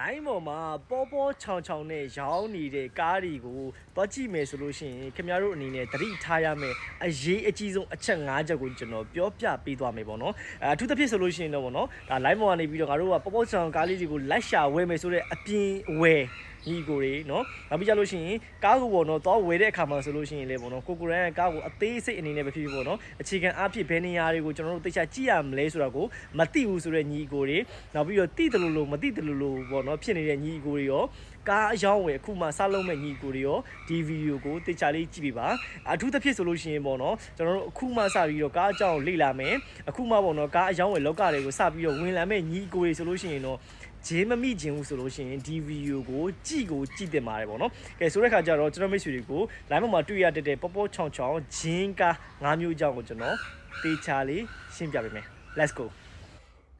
လိုင်းပေါ်မှာပေါ်ပေါ်ချောင်ချောင်နဲ့ရောင်းနေတဲ့ကားတွေကိုသွားကြည့်မယ်ဆိုလို့ရှိရင်ခင်ဗျားတို့အနေနဲ့သတိထားရမယ်အရေးအကြီးဆုံးအချက်၅ချက်ကိုကျွန်တော်ပြောပြပေးသွားမယ်ပေါ့နော်အဲအထူးသဖြင့်ဆိုလို့ရှိရင်တော့ပေါ့နော်ဒါလိုင်းပေါ်ကနေပြီးတော့ငါတို့ကပေါ်ပေါ်ချောင်ကားလေးတွေကိုလိုက်ရှာဝယ်မယ်ဆိုတဲ့အပြင်ဝယ် ညီကိုတွေနော်နောက်ပြီးကြလို့ရှိရင်ကားကိုပေါ့နော်သွားဝယ်တဲ့အခါမှာဆိုလို့ရှိရင်လည်းပေါ့နော်ကိုကိုရန်ကားကိုအသေးစိတ်အနေနဲ့ပဲဖြစ်ဖြစ်ပေါ့နော်အခြေခံအဖြစ်ဘယ်နေရာတွေကိုကျွန်တော်တို့သိချကြည့်ရမလဲဆိုတာကိုမသိဘူးဆိုတဲ့ညီကိုတွေနောက်ပြီးတော့သိတယ်လို့လို့မသိတယ်လို့လို့ပေါ့နော်ဖြစ်နေတဲ့ညီကိုတွေရောကားအယောင်းဝယ်အခုမှစလုံးမဲ့ညီကိုတွေရောဒီဗီဒီယိုကိုသိချလေးကြည့်ပြပါအထူးသဖြင့်ဆိုလို့ရှိရင်ပေါ့နော်ကျွန်တော်တို့အခုမှစပြီးတော့ကားအကြောင်းလေ့လာမယ်အခုမှပေါ့နော်ကားအယောင်းဝယ်လောကတွေကိုစပြီးတော့ဝင်လာမဲ့ညီကိုတွေဆိုလို့ရှိရင်တော့ ဂျင်းမမိခြင်းဘူးဆိုလို့ရှိရင်ဒီဗီဒီယိုကိုကြည့်ကိုကြည့်တင်ပါတယ်ပေါ့နော်။ကဲဆိုတဲ့ခါကျတော့ကျွန်တော်မိတ်ဆွေတွေကို line ပေါ်မှာတွေ့ရတဲ့တဲ့ပေါပေါချောင်ချောင်ဂျင်းကား၅မျိုးအကြောင်းကိုကျွန်တော်တေချာလေးရှင်းပြပေးမယ်။ Let's go ။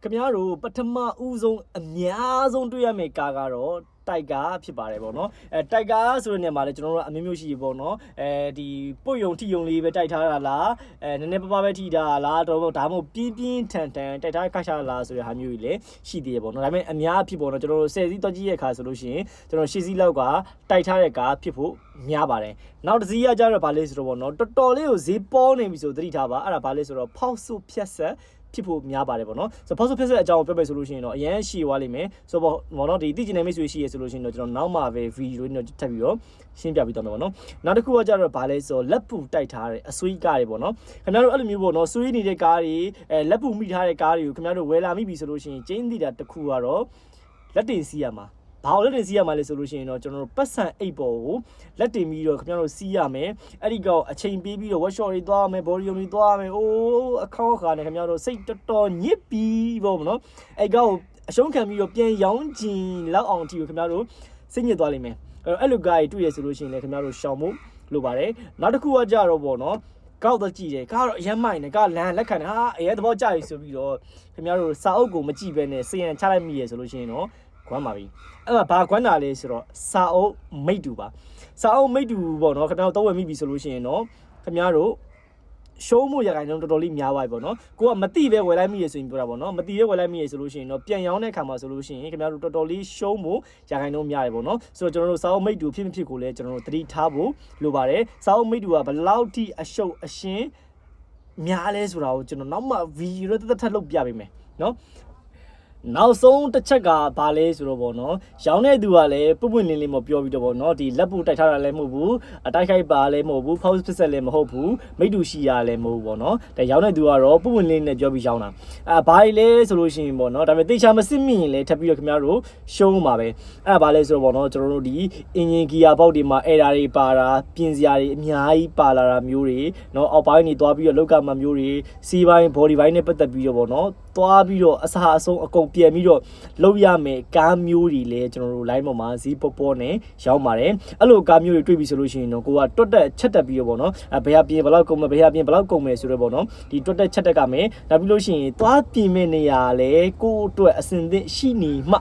ခင်ဗျားတို့ပထမဦးဆုံးအများဆုံးတွေ့ရမယ့်ကားကတော့တိုက်ကားဖြစ်ပါတယ်ပေါ့နော်အဲတိုက်ကားဆိုတဲ့နေရာမှာလည်းကျွန်တော်တို့ကအမျိုးမျိုးရှိပြီပေါ့နော်အဲဒီပုတ်ယုံထိယုံလေးပဲတိုက်ထားတာလားအဲနည်းနည်းပါးပါးပဲထိတာလားတော့ဒါမှမဟုတ်ပြင်းပြင်းထန်ထန်တိုက်ထားခါရှာလားဆိုတဲ့ဟာမျိုးကြီးလည်းရှိသေးတယ်ပေါ့နော်ဒါပေမဲ့အများအဖြစ်ပေါ့နော်ကျွန်တော်တို့10စီးတော့ကြည့်ရခါဆိုလို့ရှိရင်ကျွန်တော်10စီးလောက်ကတိုက်ထားတဲ့ကားဖြစ်ဖို့များပါတယ်နောက်တစ်စီးကကြတော့ဗာလဲဆိုတော့ပေါ့နော်တော်တော်လေးကိုဈေးပေါနေပြီဆိုသတိထားပါအဲ့ဒါဗာလဲဆိုတော့ဖောက်ဆုဖြတ်ဆက် ဖြစ်ဖို့များပါတယ်ပေါ့နော်ဆိုတော့ post office အကြောင်းကိုပြောပြဆိုလို့ရှိရင်တော့အရန်ရှည်သွားလိမ့်မယ်ဆိုတော့ဘောနော်ဒီသိကျင်တဲ့မိတ်ဆွေရှိရဆိုလို့ရှိရင်တော့ကျွန်တော်နောက်မှပဲ video လေးတော့ထပ်ပြီးတော့ရှင်းပြပြီးတော့မယ်ပေါ့နော်နောက်တစ်ခုကကြတော့ဗာလဲဆိုတော့လက်ပူတိုက်ထားတဲ့အဆွေးကားတွေပေါ့နော်ခင်ဗျားတို့အဲ့လိုမျိုးပေါ့နော်ဆွေးနေတဲ့ကားတွေအဲလက်ပူမိထားတဲ့ကားတွေကိုခင်ဗျားတို့ဝယ်လာမိပြီဆိုလို့ရှိရင်ကျင်းသီတာတစ်ခုကတော့လက်တင်စီးရမှာ ဘာလို့လက်တင်စီးရမှာလဲဆိုလို့ရှိရင်တော့ကျွန်တော်တို့ပတ်စံအိတ်ပေါ်ကိုလက်တင်ပြီးတော့ခင်ဗျားတို့စီးရမယ်အဲ့ဒီကောအချိန်ပေးပြီးတော့ workshop တွေသွားမယ် body room တွေသွားမယ်အိုးအခေါက်အခါနဲ့ခင်ဗျားတို့စိတ်တော်တော်ညစ်ပြီးပေါ့မနော်အဲ့ကောအရှုံးခံပြီးတော့ပြန်ရောင်းကျင်လောက်အောင်အထိကိုခင်ဗျားတို့စိတ်ညစ်သွားလိမ့်မယ်အဲ့လိုကားကြီးတွေ့ရဆိုလို့ရှိရင်လည်းခင်ဗျားတို့ရှောင်ဖို့လိုပါတယ်နောက်တစ်ခုကကြတော့ပေါ့နော်ကောက်တော့ကြည့်တယ်ကားတော့အရင်မိုက်နေကားလန်လက်ခံတယ်ဟာအရင်သဘောကျပြီဆိုပြီးတော့ခင်ဗျားတို့စာအုပ်ကိုမကြည့်ဘဲနဲ့စေရန်ချလိုက်မိရဆိုလို့ရှိရင်တော့ ခွမ်းပါပြီအဲ့မှာဘာခွမ်းတာလဲဆိုတော့စာအုပ်မိတ်တူပါစာအုပ်မိတ်တူပေါ့နော်ခင်ဗျားတို့တော့ဝယ်မိပြီဆိုလို့ရှိရင်တော့ခင်ဗျားတို့ရှုံးမှုရခိုင်နှုန်းတော်တော်လေးများသွားပြီပေါ့နော်ကိုကမတိပဲဝယ်လိုက်မိရဆိုရင်ပြောတာပေါ့နော်မတိပဲဝယ်လိုက်မိရဆိုလို့ရှိရင်တော့ပြန်ရောင်းတဲ့ခါမှာဆိုလို့ရှိရင်ခင်ဗျားတို့တော်တော်လေးရှုံးမှုရခိုင်နှုန်းများတယ်ပေါ့နော်ဆိုတော့ကျွန်တော်တို့စာအုပ်မိတ်တူဖြစ်မဖြစ်ကိုလည်းကျွန်တော်တို့သတိထားဖို့လိုပါတယ်စာအုပ်မိတ်တူကဘယ်လောက်ထိအရှုပ်အရှင်းများလဲဆိုတာကိုကျွန်တော်နောက်မှဗီဒီယိုတစ်သက်ထပ်လုပ်ပြပေးမယ်နော် နောက်ဆုံးတစ်ချက်ကဘာလဲဆိုတော့ဗောနော်ရောင်းတဲ့သူကလည်းပုပ်ပွင့်လင်းလေးမပြောပြီးတော့ဗောနော်ဒီလက်ပူတိုက်ထားတာလည်းမဟုတ်ဘူးအတိုက်ခိုက်ပါလည်းမဟုတ်ဘူးဖောက်ပစ်ဆက်လည်းမဟုတ်ဘူးမိတူရှိရလည်းမဟုတ်ဘူးဗောနော်ဒါရောင်းတဲ့သူကတော့ပုပ်ပွင့်လင်းနဲ့ပြောပြီးရောင်းတာအဲဘာလဲဆိုလို့ရှိရင်ဗောနော်ဒါပေမဲ့တေချာမစစ်မိရင်လည်းထပ်ပြီးတော့ခင်ဗျားတို့ရှုံးမှာပဲအဲဘာလဲဆိုတော့ဗောနော်ကျွန်တော်တို့ဒီအင်ဂျင်ဂီယာပေါက်တွေမှာအဲဒါတွေပါတာပြင်စရာတွေအများကြီးပါလာတာမျိုးတွေနော်အောက်ပိုင်းတွေသွားပြီးတော့လောက်ကမှမျိုးတွေစီးပိုင်း body ပိုင်းနဲ့ပတ်သက်ပြီးတော့ဗောနော်သွားပြီးတော့အစားအဆုံးအကုန်ပြန်ပြီးတော့လုပ်ရမယ်ကားမျိုးတွေလည်းကျွန်တော်တို့ line ပေါ်မှာဈေးပေါ်ပေါ်နဲ့ရောင်းပါတယ်အဲ့လိုကားမျိုးတွေတွေ့ပြီဆိုလို့ရှိရင်တော့ကိုကတွတ်တက်ချက်တက်ပြီးတော့ဗောနော်အဲဘယ်ဟာပြင်ဘယ်လောက်ကုန်မယ်ဘယ်ဟာပြင်ဘယ်လောက်ကုန်မယ်ဆိုတော့ဗောနော်ဒီတွတ်တက်ချက်တက်ကမယ်နောက်ပြီးလို့ရှိရင်သွားပြင်မဲ့နေရလဲကိုယ့်အတွက်အစင်သင့်ရှိနေမှ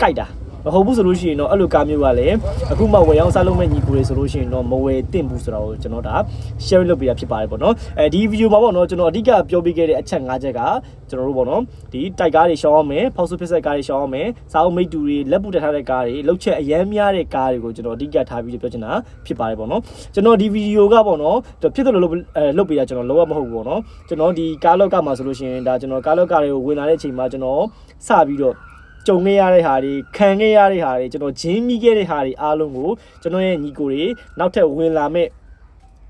ကြိုက်တာ မဟုတ်ဘူးဆိုလို့ရှိရင်တော့အဲ့လိုကားမျိုးကလည်းအခုမှဝယ်အောင်စားလုံးမဲ့ညီကိုတွေဆိုလို့ရှိရင်တော့မဝယ်သင့်ဘူးဆိုတော့ကျွန်တော်ဒါ share လုပ်ပေးတာဖြစ်ပါတယ်ပေါ့နော်အဲဒီဗီဒီယိုမှာပေါ့နော်ကျွန်တော်အဓိကပြောပြခဲ့တဲ့အချက်၅ချက်ကကျွန်တော်တို့ပေါ့နော်ဒီတိုက်ကားတွေရှောင်းအောင်မယ်ဖောက်ဆုပစ်ဆက်ကားတွေရှောင်းအောင်မယ်စားအုပ်မိတ်တူတွေလက်ပူတက်ထားတဲ့ကားတွေလောက်ချက်အရန်များတဲ့ကားတွေကိုကျွန်တော်အဓိကထားပြီးပြောချင်တာဖြစ်ပါတယ်ပေါ့နော်ကျွန်တော်ဒီဗီဒီယိုကပေါ့နော်ဖြစ်တယ်လို့လုပ်အဲလုပ်ပေးတာကျွန်တော်လောကမဟုတ်ဘူးပေါ့နော်ကျွန်တော်ဒီကားလောက်ကမှာဆိုလို့ရှိရင်ဒါကျွန်တော်ကားလောက်ကတွေကိုဝင်လာတဲ့အချိန်မှာကျွန်တော်စပြီးတော့ ကြုံခဲ့ရတဲ့ဟာတွေခံခဲ့ရတဲ့ဟာတွေကျွန်တော်ဂျင်းမိခဲ့တဲ့ဟာတွေအားလုံးကိုကျွန်တော်ရဲ့ညီကိုတွေနောက်ထပ်ဝင်လာမဲ့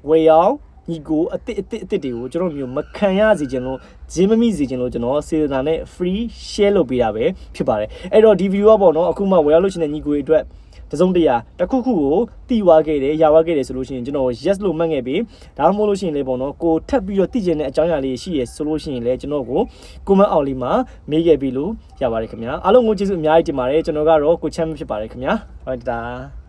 ဝေအောင်ညီကိုအစ်စ်အစ်စ်အစ်စ်တွေကိုကျွန်တော်မျိုးမခံရစေချင်လို့ဂျင်းမမိစေချင်လို့ကျွန်တော်စေတနာနဲ့ free share လုပ်ပေးတာပဲဖြစ်ပါတယ်အဲ့တော့ဒီဗီဒီယိုကပေါ့နော်အခုမှဝယ်ရလို့ရှိတဲ့ညီကိုတွေအတွက် တစုံတရာတစ်ခုခုကိုတီဝါခဲ့တယ်ရာဝါခဲ့တယ်ဆိုလို့ရှိရင်ကျွန်တော် yes လို့မှတ်ခဲ့ပြီဒါမှမဟုတ်လို့ရှိရင်လေပေါ့နော်ကိုထပ်ပြီးတော့သိကျင်တဲ့အကြောင်းအရာလေးရှိရဆိုလို့ရှိရင်လေကျွန်တော်ကို comment အောက်လေးမှာမေးခဲ့ပြီလို့ရပါတယ်ခင်ဗျာအားလုံးကိုကျေးဇူးအများကြီးတင်ပါတယ်ကျွန်တော်ကတော့ကိုချမ်းဖြစ်ပါတယ်ခင်ဗျာဟုတ်တာ